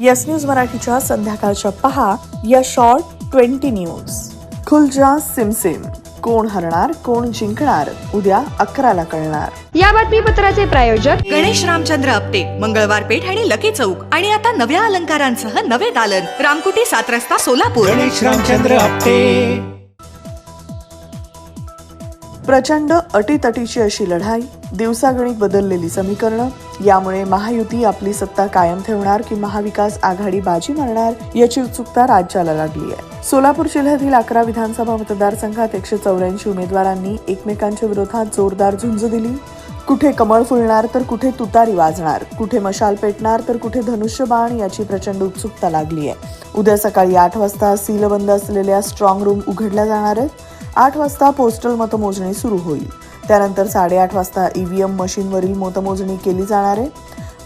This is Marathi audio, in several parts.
यस न्यूज मराठीच्या संध्याकाळच्या पहा या शॉर्ट ट्वेंटी न्यूज. खुलजा सिमसिम. कोण हरणार कोण जिंकणार? उद्या अकराला कळणार. या बातमीपत्राचे प्रायोजक गणेश रामचंद्र आपटे मंगळवार पेठ आणि लकी चौक. आणि आता नव्या अलंकारांसह नवे दालन. रामकुटी सात रस्ता सोलापूर. गणेश रामचंद्र आपटे. प्रचंड अटीतटीची अशी लढाई दिवसागणिक बदललेली समीकरणं यामुळे महायुती आपली सत्ता कायम ठेवणार की महाविकास आघाडी बाजी मारणार याची उत्सुकता राज्याला लागली आहे. सोलापूर जिल्ह्यातील अकरा विधानसभा मतदारसंघात एकशे चौऱ्याऐंशी उमेदवारांनी एकमेकांच्या विरोधात जोरदार झुंज दिली. कुठे कमळ फुलणार तर कुठे तुतारी वाजणार कुठे मशाल पेटणार तर कुठे धनुष्यबाण याची प्रचंड उत्सुकता लागली आहे. उद्या सकाळी आठ वाजता सीलबंद असलेल्या स्ट्रॉंग रूम उघडल्या जाणार आहेत. आठ वाजता पोस्टल मतमोजणी सुरू होईल. त्यानंतर साडेआठ वाजता ईव्हीएम मशीनवरील मतमोजणी केली जाणार आहे.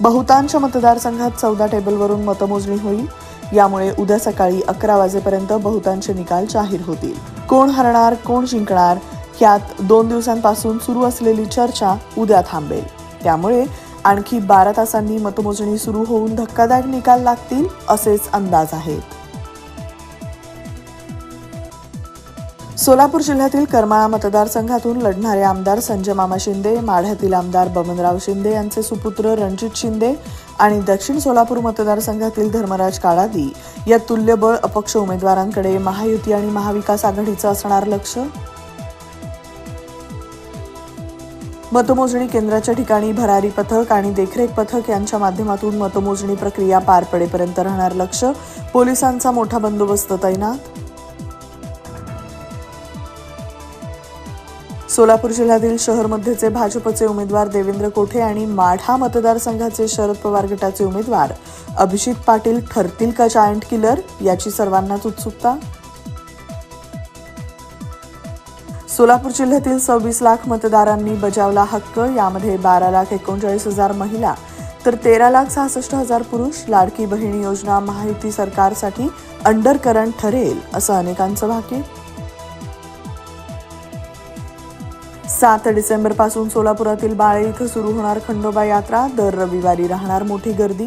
बहुतांश मतदारसंघात चौदा टेबलवरून मतमोजणी होईल. यामुळे उद्या सकाळी अकरा वाजेपर्यंत बहुतांश निकाल जाहीर होतील. कोण हरणार कोण जिंकणार यात दोन दिवसांपासून सुरू असलेली चर्चा उद्या थांबेल. त्यामुळे आणखी बारा तासांनी मतमोजणी सुरू होऊन धक्कादायक निकाल लागतील असेच अंदाज आहेत. सोलापूर जिल्ह्यातील करमाळा मतदारसंघातून लढणारे आमदार संजय मामा शिंदे माढ्यातील आमदार बबनराव शिंदे यांचे सुपुत्र रणजित शिंदे आणि दक्षिण सोलापूर मतदारसंघातील धर्मराज काळादी. या तुल्यबळ अपक्ष उमेदवारांकडे महायुती आणि महाविकास आघाडीचं असणार लक्ष? मतमोजणी केंद्राच्या ठिकाणी भरारी पथक आणि देखरेख पथक यांच्या माध्यमातून मतमोजणी प्रक्रिया पार पडेपर्यंत राहणार लक्ष? पोलिसांचा मोठा बंदोबस्त तैनात? सोलापूर जिल्ह्यातील शहरमध्येचे भाजपचे उमेदवार देवेंद्र कोठे आणि माढा मतदारसंघाचे शरद पवार गटाचे उमेदवार अभिजित पाटील ठरतील का जायंट किलर याची सर्वांनाच उत्सुकता? सोलापूर जिल्ह्यातील सव्वीस लाख मतदारांनी बजावला हक्क यामध्ये बारा लाख एकोणचाळीस हजार महिला तर तेरा लाख सहासष्ट हजार पुरुष लाडकी बहिणी योजना महायुती सरकारसाठी अंडर करंट ठरेल असं अनेकांचं भाकीत. सात डिसेंबरपासून सोलापुरातील बाळे इथं सुरू होणार खंडोबा यात्रा. दर रविवारी राहणार मोठी गर्दी.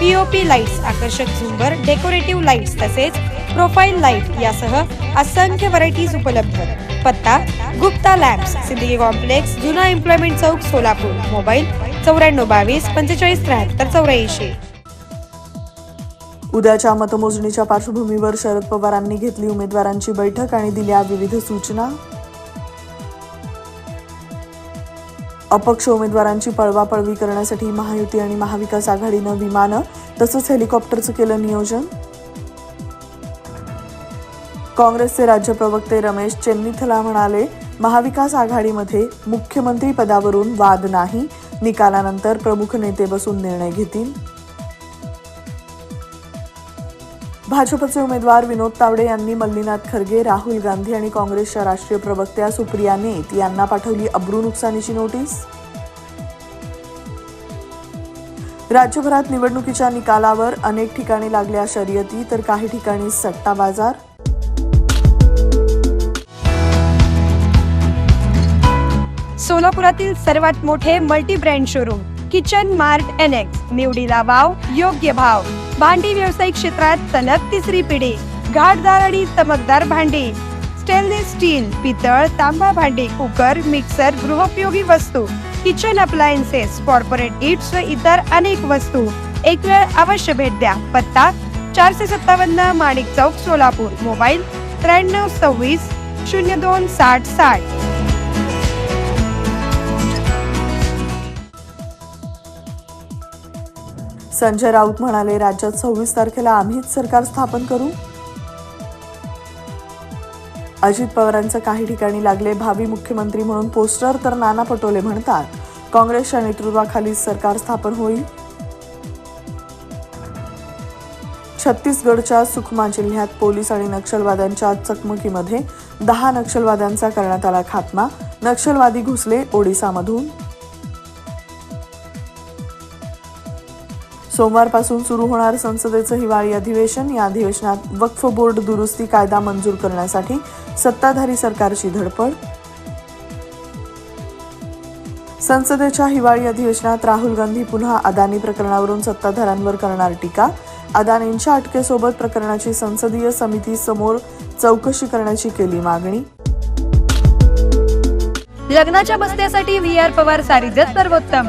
पीओपी लाईट्स आकर्षक झुंबर डेकोरेटिव्ह लाईट्स तसेच प्रोफाईल लाइट यासह असंख्य व्हरायटीज उपलब्ध. पत्ता गुप्ता लॅब्स सिंदगी कॉम्प्लेक्स जुना एम्प्लॉयमेंट चौक सोलापूर. मोबाईल चौऱ्याण्णव बावीस पंचेचाळीस त्र्याहत्तर चौऱ्याऐंशी. उद्याच्या मतमोजणीच्या पार्श्वभूमीवर शरद पवारांनी घेतली उमेदवारांची बैठक आणि दिल्या विविध सूचना. अपक्ष उमेदवारांची पळवापळवी करण्यासाठी महायुती आणि महाविकास आघाडीनं विमानं तसंच हेलिकॉप्टरचं केलं नियोजन. काँग्रेसचे राज्य प्रवक्ते रमेश चेन्निथला म्हणाले महाविकास आघाडीमध्ये मुख्यमंत्री पदावरून वाद नाही निकालानंतर प्रमुख नेते बसून निर्णय घेतील. भाजपचे उमेदवार विनोद तावडे यांनी मल्लीनाथ खरगे राहुल गांधी आणि काँग्रेसच्या राष्ट्रीय प्रवक्त्या सुप्रिया नेत यांना पाठवली अब्रू नुकसानीची नोटीस? राज्यभरात निवडणुकीच्या निकालावर अनेक ठिकाणी लागल्या शर्यती तर काही ठिकाणी सट्टा बाजार? सोलापुरातील सर्वात मोठे multi brand showroom kitchen mart NX. निवडीला वाव योग्य भाव. भांडी व्यावसायिक क्षेत्रात सलग तिसरी पिढी. घाटदार आणि चमकदार भांडी. स्टेनलेस स्टील पितळ तांबा भांडी कुकर मिक्सर गृहोपयोगी वस्तू. किचन अप्लायन्सेस कॉर्पोरेट इट्स व इतर अनेक वस्तू. एक वेळ अवश्य भेट द्या. पत्ता चारशे सत्तावन्न माणिक चौक सोलापूर. मोबाईल त्र्याण्णव सव्वीस शून्य दोन साठ साठ. संजय राऊत म्हणाले राज्यात सव्वीस तारखेला आम्हीच सरकार स्थापन करू? अजित पवारांचं काही ठिकाणी लागले भावी मुख्यमंत्री म्हणून पोस्टर तर नाना पटोले म्हणतात काँग्रेसच्या नेतृत्वाखाली सरकार स्थापन होईल. छत्तीसगडच्या सुखमा जिल्ह्यात पोलीस आणि नक्षलवाद्यांच्या चकमकीमध्ये दहा नक्षलवाद्यांचा करण्यात आला खात्मा नक्षलवादी घुसले ओडिसामधून. सोमवारपासून सुरू होणार संसदेचं हिवाळी अधिवेशन. या अधिवेशनात वक्फ बोर्ड दुरुस्ती कायदा मंजूर करण्यासाठी सत्ताधारी सरकारची धडपड. संसदेच्या हिवाळी अधिवेशनात राहुल गांधी पुन्हा अदानी प्रकरणावरून सत्ताधाऱ्यांवर करणार टीका. अदानींच्या अटकेसोबत प्रकरणाची संसदीय समिती समोर चौकशी करण्याची केली मागणी. लग्नाच्या बसण्यासाठी व्ही आर पवार सारीजच सर्वोत्तम.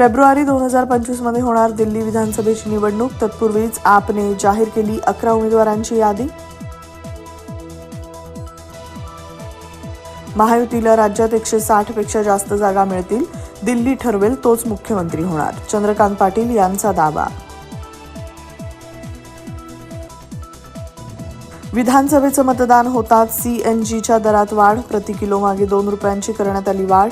फेब्रुवारी दोन हजार पंचवीसमध्ये होणार दिल्ली विधानसभेची निवडणूक. तत्पूर्वीच आपने जाहीर केली अकरा उमेदवारांची यादी. महायुतीला राज्यात एकशे साठपेक्षा जास्त जागा मिळतील. दिल्ली ठरवेल तोच मुख्यमंत्री होणार. चंद्रकांत पाटील यांचा दावा. विधानसभेचं मतदान होताच सीएनजीच्या दरात वाढ. प्रति किलो मागे दोन रुपयांची करण्यात आली वाढ.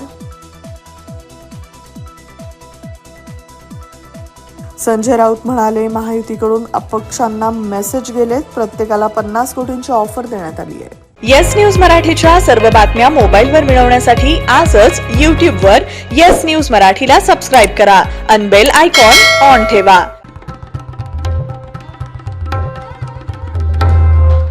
संजय राऊत म्हणाले महायुतीकडून अपक्षांना मेसेज गेलेत. प्रत्येकाला पन्नास कोटींची ऑफर देण्यात आली आहे. येस न्यूज मराठीच्या सर्व बातम्या मोबाईलवर मिळवण्यासाठी आजच यूट्यूबवर येस न्यूज मराठीला सबस्क्राईब करा. अनबेल आयकॉन ऑन ठेवा.